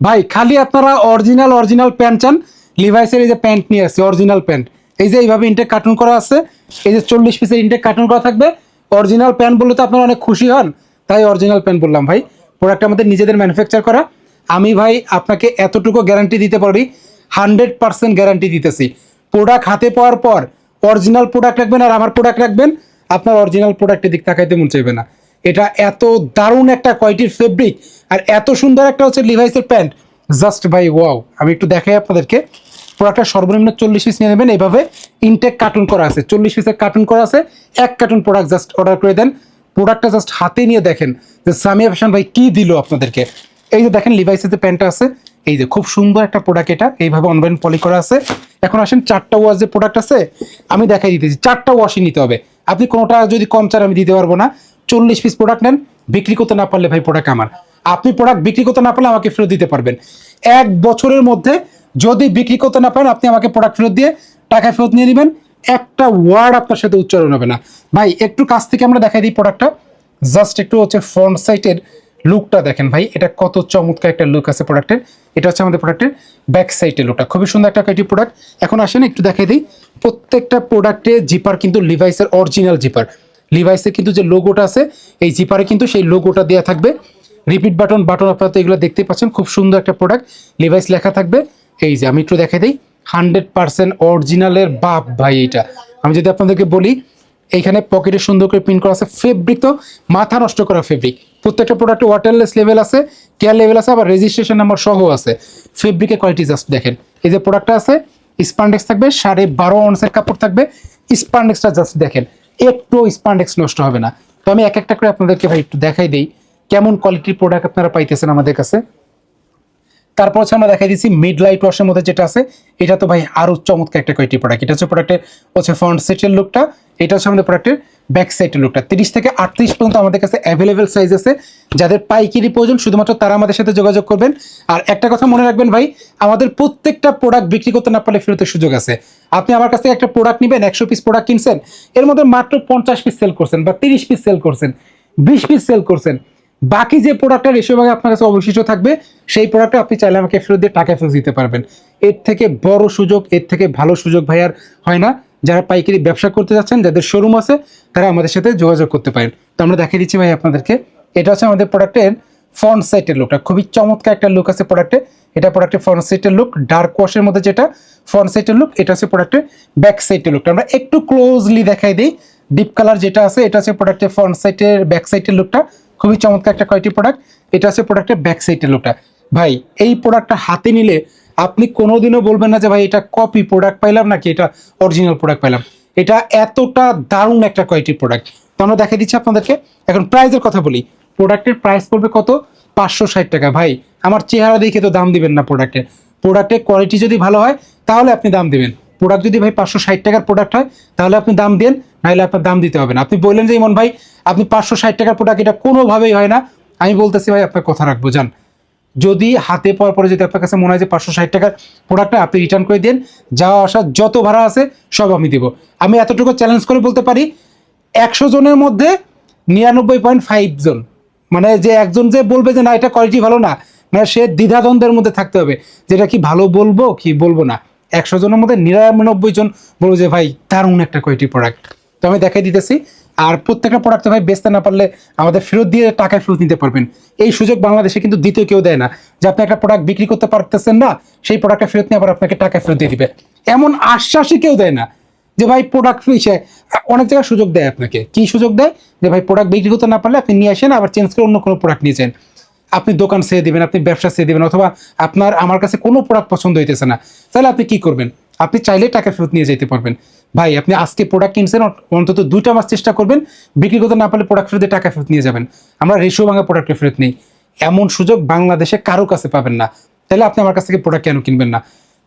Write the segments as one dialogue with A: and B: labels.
A: ভাই, খালি আপনারা অরিজিনাল অরিজিনাল প্যান্ট চান। লিভাইসের এই যে প্যান্ট নিয়ে আসছে অরিজিনাল প্যান্ট এই যে এইভাবে ইনটেক কার্টুন করা আছে, এই যে চল্লিশ পিসের ইনটেক কার্টুন করা থাকবে অরিজিনাল প্যান্ট বললে তো আপনারা অনেক খুশি হন, তাই অরিজিনাল প্যান্ট বললাম ভাই। প্রোডাক্ট আমাদের নিজেদের ম্যানুফ্যাকচার করা। আমি ভাই আপনাকে এতটুকু গ্যারান্টি দিতে পারি হান্ড্রেড পার্সেন্ট গ্যারান্টি দিতেছি। প্রোডাক্ট হাতে পাওয়ার পর অরিজিনাল প্রোডাক্ট রাখবেন আর আমার প্রোডাক্ট রাখবেন, আপনার অরিজিনাল প্রোডাক্টের দিক তাকাইতে মন চাইবে না। এটা এত দারুণ একটা কোয়ালিটির ফেব্রিক আর এত সুন্দর একটা হচ্ছে লিভাইসের প্যান্ট। জাস্ট ভাই ওয়াও আমি একটু দেখাই আপনাদেরকে। প্রোডাক্টটা সর্বনিম্ন চল্লিশ পিস নিয়ে নেবেন। এইভাবে ইনটেক কার্টুন করা আছে। চল্লিশ পিসের কার্টুন করা আছে। এক কার্টুন প্রোডাক্ট জাস্ট অর্ডার করে দেন। প্রোডাক্টটা জাস্ট হাতে নিয়ে দেখেন যে সামিয়া ফ্যাশন ভাই কি দিল আপনাদেরকে। এই যে দেখেন লিভাইসের যে প্যান্টটা আছে, এই যে খুব সুন্দর একটা প্রোডাক্ট এটা। এইভাবে অনলাইন পলি করা আছে। এখন আসেন চারটা ওয়াশ যে প্রোডাক্ট আছে, আমি দেখাই দিতেছি। চারটা ওয়াশই নিতে হবে। আপনি কোনোটা যদি কম চান আমি দিতে পারব না। চল্লিশ পিস প্রোডাক্ট নেন, বিক্রি করতে না পারলে ভাই প্রোডাক্ট আমার। আপনি প্রোডাক্ট বিক্রি করতে না পারলে আমাকে ফেরত দিতে পারবেন। এক বছরের মধ্যে যদি বিক্রি করতে না পারেন, আপনি আমাকে প্রোডাক্ট ফেরত দিয়ে টাকা ফেরত নিয়ে নেবেন। একটা ওয়ার্ড আপনার সাথে উচ্চারণ হবে না। ভাই, একটু কাছ থেকে আমরা দেখাই দিই প্রোডাক্টটা জাস্ট একটু হচ্ছে ফ্রন্ট সাইডের লুকটা দেখেন ভাই, এটা কত চমৎকার একটা লুক আছে প্রোডাক্টের এটা হচ্ছে আমাদের প্রোডাক্টের ব্যাক সাইডের লুকটা খুবই সুন্দর একটা কোয়ালিটি প্রোডাক্ট এখন আসেন, একটু দেখাই দিই। প্রত্যেকটা প্রোডাক্টে জিপার কিন্তু লিভাইসের অরিজিনাল জিপার লিভাইসের কিন্তু যে লোগোটা আছে, এই জিপারে কিন্তু সেই লোগোটা দেওয়া থাকবে। রিপিট বাটন বাটন আপনারা তো এগুলো দেখতেই পাচ্ছেন, খুব সুন্দর একটা প্রোডাক্ট লিভাইস লেখা থাকবে, এই যে আমি একটু দেখাই দিই হান্ড্রেড পার্সেন্ট অরিজিনালের বাপ ভাই এইটা। আমি যদি আপনাদেরকে বলি, এইখানে পকেটে সুন্দর করে প্রিন্ট করা আছে ফেব্রিক তো মাথা নষ্ট করা ফেব্রিক প্রত্যেকটা প্রোডাক্টে ওয়াটারলেস লেভেল আছে কেয়ার লেভেল আছে, আবার রেজিস্ট্রেশন নাম্বার সহ আছে। ফেব্রিকের কোয়ালিটি জাস্ট দেখেন। এই যে প্রোডাক্টটা আছে স্পান্ডেক্স থাকবে, সাড়ে বারো অনসের কাপড় থাকবে স্পান্ডেক্সটা জাস্ট দেখেন। একটু স্পান্ডেক্স নষ্ট হবে না। তো আমি এক একটা করে আপনাদেরকে ভাই একটু দেখাই দিই, কেমন কোয়ালিটির প্রোডাক্ট আপনারা পাইতেছেন আমাদের কাছে। তারপর হচ্ছে আমরা দেখাই দিচ্ছি মিড লাইট ওয়াশের মধ্যে যেটা আছে, এটা তো ভাই আরও চমৎকার একটা কোয়ালিটি প্রোডাক্ট এটা হচ্ছে প্রোডাক্টের হচ্ছে ফ্রন্ট সেটের লুকটা এটা হচ্ছে আমাদের প্রোডাক্টের ব্যাক সাইডের লুকটা তিরিশ থেকে আটত্রিশ পর্যন্ত আমাদের কাছে অ্যাভেলেবেল সাইজ আছে। যাদের পাইকারি প্রয়োজন, শুধুমাত্র তারা আমাদের সাথে যোগাযোগ করবেন। আর একটা কথা মনে রাখবেন ভাই, আমাদের প্রত্যেকটা প্রোডাক্ট বিক্রি করতে না পারলে ফেরতের সুযোগ আছে। আপনি আমার কাছ থেকে একটা প্রোডাক্ট নেবেন, একশো পিস প্রোডাক্ট কিনছেন, এর মধ্যে মাত্র পঞ্চাশ পিস সেল করছেন বা তিরিশ পিস সেল করছেন, বিশ পিস সেল করছেন। বাকি যে প্রোডাক্টটা রেশিও ভাগে আপনার কাছে অবশিষ্ট থাকবে, সেই প্রোডাক্টটা আপনি চাইলে আমাকে ফেরত দিয়ে টাকা ফেরত দিতে পারবেন। এর থেকে বড় সুযোগ, এর থেকে ভালো সুযোগ ভাই আর হয় না। যারা পাইকারি ব্যবসা করতে যাচ্ছেন, যাদের শোরুম আছে, তারা আমাদের সাথে যোগাযোগ করতে পারেন। তো আমরা দেখিয়ে দিচ্ছি ভাই আপনাদেরকে, এটা হচ্ছে আমাদের প্রোডাক্টের ফ্রন্ট সাইডের লুকটা খুবই চমৎকার একটা লুক আছে প্রোডাক্টে এটা প্রোডাক্টের ফ্রন্ট সাইডের লুক ডার্ক ওয়াশের মধ্যে যেটা ফ্রন্ট সাইডের লুক এটা হচ্ছে প্রোডাক্টের ব্যাক সাইডের লুকটা আমরা একটু ক্লোজলি দেখাই দিই ডিপ কালার যেটা আছে, এটা হচ্ছে প্রোডাক্টের ফ্রন্ট সাইডের ব্যাক সাইডের লুকটা খুবই চমৎকার একটা কোয়ালিটি প্রোডাক্ট এটা হচ্ছে প্রোডাক্টের ব্যাক সাইডের লুকটা ভাই, এই প্রোডাক্টটা হাতে নিলে আপনি কোনোদিনও বলবেন না যে ভাই এটা কপি প্রোডাক্ট পাইলাম নাকি এটা অরিজিনাল প্রোডাক্ট পাইলাম। এটা এতটা দারুণ একটা কোয়ালিটির প্রোডাক্ট তো আমরা দেখাই দিচ্ছি আপনাদেরকে। এখন প্রাইসের কথা বলি। প্রোডাক্টের প্রাইস পড়বে কত? পাঁচশো ষাট টাকা। ভাই, আমার চেহারা দেখে তো দাম দিবেন না প্রোডাক্টের প্রোডাক্টের কোয়ালিটি যদি ভালো হয়, তাহলে আপনি দাম দিবেন। প্রোডাক্ট যদি ভাই পাঁচশো ষাট টাকার প্রোডাক্ট হয়, তাহলে আপনি দাম দেন, নাহলে আপনার দাম দিতে হবে না। আপনি বললেন যে ইমন ভাই, আপনি পাঁচশো ষাট টাকার প্রোডাক্ট এটা কোনোভাবেই হয় না। আমি বলতেছি ভাই, আপনার কথা রাখব। যান। যদি হাতে পাওয়ার পরে যদি আপনার কাছে মনে হয় যে পাঁচশো ষাট টাকার প্রোডাক্টটা আপনি রিটার্ন করে দেন, যাওয়া আসা যত ভাড়া আছে, সব আমি দিব। আমি এতটুকু চ্যালেঞ্জ করে বলতে পারি, একশো জনের মধ্যে নিরানব্বই পয়েন্ট ফাইভ জন মানে যে একজন যে বলবে যে না, এটা কোয়ালিটি ভালো না মানে সে দ্বিধাদ্বন্দ্বের মধ্যে থাকতে হবে যেটা কি ভালো বলব কি বলব না। একশো জনের মধ্যে নিরানব্বই জন বলব যে, ভাই, দারুণ একটা কোয়ালিটি প্রোডাক্ট তো আমি দেখাই দিতেছি আর প্রত্যেকটা প্রোডাক্ট ভাই বেচতে না পারলে আমাদের ফেরত দিয়ে টাকায় ফেরত নিতে পারবেন। এই সুযোগ বাংলাদেশে কিন্তু দ্বিতীয় কেউ দেয় না। যে আপনি একটা প্রোডাক্ট বিক্রি করতে পারতেছেন না, সেই প্রোডাক্টটা ফেরত নিয়ে আবার আপনাকে টাকা ফেরত দিয়ে দিবে। এমন আশ্বাসই কেউ দেয় না যে ভাই প্রোডাক্ট ফিসে অনেক জায়গায় সুযোগ দেয় আপনাকে। কি সুযোগ দেয়? যে ভাই প্রোডাক্ট বিক্রি করতে না পারলে আপনি নিয়ে আসেন, আবার চেঞ্জ করে অন্য কোনো প্রোডাক্ট নিয়ে যান। আপনি দোকান ছেড়ে দিবেন, আপনি ব্যবসা ছেড়ে দিবেন, অথবা আপনার, আমার কাছে কোনো প্রোডাক্ট পছন্দ হইতেছে না। তাহলে আপনি কি করবেন? আপনি চাইলে টাকা ফেরত নিয়ে যেতে পারবেন। ভাই, আপনি আজকে প্রোডাক্ট কিনছেন অন্তত দুইটা মাস চেষ্টা করবেন, বিক্রি করতে না পারলে প্রোডাক্ট ফেরত টাকা ফেরত নিয়ে যাবেন। আমরা রেশিও ভাঙা প্রোডাক্টের ফেরত নেই। এমন সুযোগ বাংলাদেশে কারও কাছে পাবেন না। তাহলে আপনি আমার কাছ থেকে প্রোডাক্ট কেন কিনবেন না?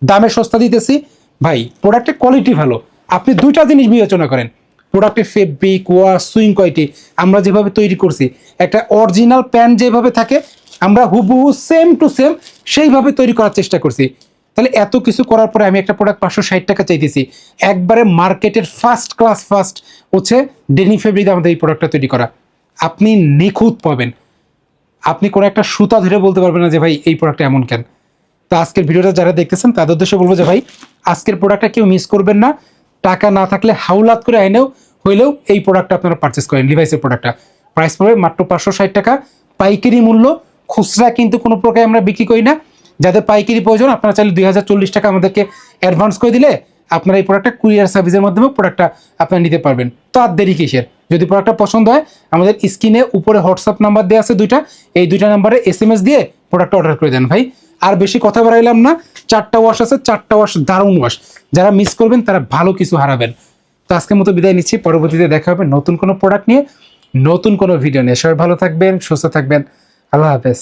A: দামে সস্তা দিতেছি। ভাই প্রোডাক্টের কোয়ালিটি ভালো। আপনি দুইটা জিনিস বিবেচনা করেন। প্রোডাক্টের ফেব্রিক ওয়াশ সুইং কোয়ালিটি আমরা যেভাবে তৈরি করছি, একটা অরিজিনাল প্যান্ট যেভাবে থাকে, আমরা হুবহু সেম টু সেম সেইভাবে তৈরি করার চেষ্টা করছি। তাহলে এত কিছু করার পরে আমি একটা প্রোডাক্ট পাঁচশো ষাট টাকা চাইতেছি। একবারে মার্কেটের ফার্স্ট ক্লাস ফার্স্ট হচ্ছে ডেনি ফেব্রিক আমাদের এই প্রোডাক্টটা তৈরি করা। আপনি নিখুঁত পাবেন। আপনি কোনো একটা সুতা ধরে বলতে পারবেন না যে ভাই এই প্রোডাক্টটা এমন কেন? তো আজকের ভিডিওটা যারা দেখতেছেন, তাদের উদ্দেশ্যে বলব যে ভাই, আজকের প্রোডাক্টটা কেউ মিস করবেন না। টাকা না থাকলে হাউলাত করে আইনেও হইলেও এই প্রোডাক্টটা আপনারা পারচেস করেন লিভাইসের প্রোডাক্টটা প্রাইস পড়বে মাত্র পাঁচশো ষাট টাকা। পাইকারি মূল্য, খুচরা কিন্তু কোনো প্রকারে আমরা বিক্রি করি না। যাদের পাইকারি প্রয়োজন, আপনারা চাইলে দুই হাজার চল্লিশ টাকা আমাদেরকে অ্যাডভান্স করে দিলে আপনারা এই প্রোডাক্টটা কুরিয়ার সার্ভিসের মাধ্যমে প্রোডাক্টটা আপনারা নিতে পারবেন। তো আর দেরি কিসের? যদি প্রোডাক্টটা পছন্দ হয়, আমাদের স্ক্রিনে উপরে হোয়াটসঅ্যাপ নাম্বার দেওয়া আছে দুইটা, এই দুইটা নাম্বারে এস এম এস দিয়ে প্রোডাক্টটা অর্ডার করে দেন ভাই। আর বেশি কথা বাড়াইলাম না, চারটা ওয়াশ আছে, চারটা ওয়াশ দারুণ ওয়াশ যারা মিস করবেন, তারা ভালো কিছু হারাবেন। তো আজকের মতো বিদায় নিচ্ছি, পরবর্তীতে দেখা হবে নতুন কোনো প্রোডাক্ট নিয়ে, নতুন কোনো ভিডিও নিয়ে। সবাই ভালো থাকবেন, সুস্থ থাকবেন। আল্লাহ হাফেজ।